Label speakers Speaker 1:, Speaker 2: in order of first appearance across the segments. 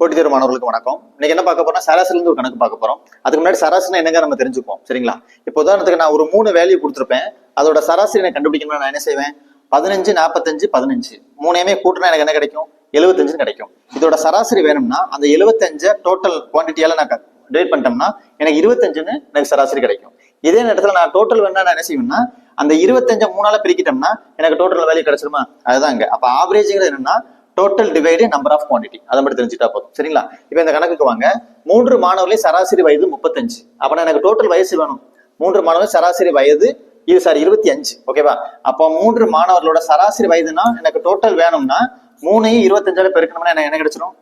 Speaker 1: போட்டி தேர்வு மாணவர்களுக்கு வணக்கம். இன்னைக்கு என்ன பார்க்க போறோம்? சராசரிலிருந்து ஒரு கணக்கு பார்க்க போறோம். அதுக்கு முன்னாடி சராசரி என்னங்க நம்ம தெரிஞ்சுப்போம் சரிங்களா? இப்போ உதாரணத்துக்கு நான் ஒரு மூணு வேல்யூ கொடுத்துருப்பேன். அதோட சராசரி எனக்கு கண்டுபிடிக்கணும்னா நான் என்ன செய்வேன்? பதினஞ்சு நாற்பத்தஞ்சு பதினஞ்சு. மூணையுமே கூட்டினா எனக்கு என்ன கிடைக்கும்? எழுபத்தஞ்சுன்னு கிடைக்கும். இதோட சராசரி வேணும்னா அந்த எழுபத்தஞ்சை டோட்டல் குவான்டிட்டியால நான் டிவைட் பண்ணிட்டோம்னா எனக்கு இருபத்தஞ்சுன்னு எனக்கு சராசரி கிடைக்கும். இதே நேரத்தில் நான் டோட்டல் வேணா நான் என்ன செய்வேன்னா அந்த இருபத்தஞ்சை மூணால பிரிக்கிட்டோம்னா எனக்கு டோட்டல் வேல்யூ கிடைச்சிருமா? அதுதான் இங்க அப்ப ஆவரேஜ்ங்கிறது என்னன்னா total divide number of quantity அதை மட்டும் தெரிஞ்சுட்டா போதும். சரிங்களா? இப்போ இந்த கணக்குக்கு வாங்க. மூன்று மாணவர்களே சராசரி வயது முப்பத்தஞ்சு. அப்ப எனக்கு டோட்டல் வயசு வேணும். மூன்று மாணவர்கள் சராசரி வயது இது சாரி இருபத்தி அஞ்சு. ஓகேவா அப்போ மூன்று மாணவர்களோட சராசரி வயதுனா எனக்கு டோட்டல் வேணும்னா மூணையும் இருபத்தஞ்சால பெருக்கணும்னா எனக்கு என்ன கிடைச்சிரும்?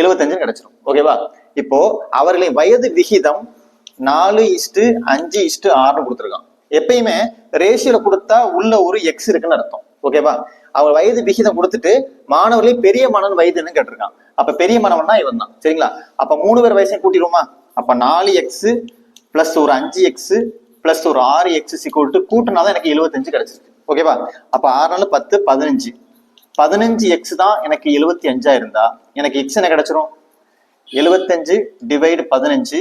Speaker 1: எழுபத்தஞ்சு கிடைச்சிரும். ஓகேவா இப்போ அவர்களின் வயது விகிதம் நாலு இஸ்டு அஞ்சு இஸ்டு ஆறுன்னு கொடுத்துருக்கான். எப்பயுமே ரேஷியோல கொடுத்தா உள்ள ஒரு எக்ஸ் இருக்குன்னு அர்த்தம். ஓகேவா அவர் வயது விகிதம் கொடுத்துட்டு மாணவர்களே பெரிய மாணவன் வயதுன்னு கேட்டிருக்கான். அப்ப பெரிய மாணவன்னா இவன் தான் சரிங்களா? அப்ப மூணு பேர் வயசையும் கூட்டிடுவோமா? அப்ப நாலு எக்ஸ் பிளஸ் ஒரு அஞ்சு எக்ஸ் பிளஸ் ஒரு ஆறு எக்ஸ் சிக்வல் டு கூட்டினாதான் எனக்கு எழுபத்தஞ்சு கிடைச்சிருக்கு. ஓகேவா அப்ப ஆறு நாள் பத்து பதினஞ்சு. பதினஞ்சு எக்ஸ் தான் எனக்கு எழுபத்தி அஞ்சா இருந்தா எனக்கு எக்ஸ் என்ன கிடைச்சிரும்? எழுபத்தஞ்சு டிவைடு பதினஞ்சு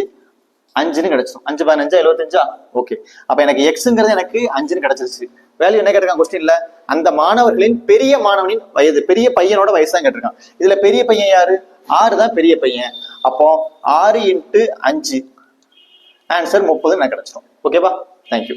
Speaker 1: அஞ்சுன்னு கிடைச்சிரும். அஞ்சு பதினஞ்சா எழுபத்தஞ்சா ஓகே அப்ப எனக்கு எக்ஸுங்கிறது எனக்கு அஞ்சுன்னு கிடைச்சிருச்சு. வேல்யூ என்ன கேட்டிருக்கான் கொஸ்டின்ல அந்த மாணவர்களின் பெரிய மாணவனின் வயது பெரிய பையனோட வயசு தான் கேட்டிருக்கான் இதுல பெரிய பையன் யாரு? ஆறு தான் பெரிய பையன். அப்போ ஆறு இன்ட்டு அஞ்சு. ஆன்சர் முப்பது நான் கிடைச்சிடும் ஓகேவா தேங்க்யூ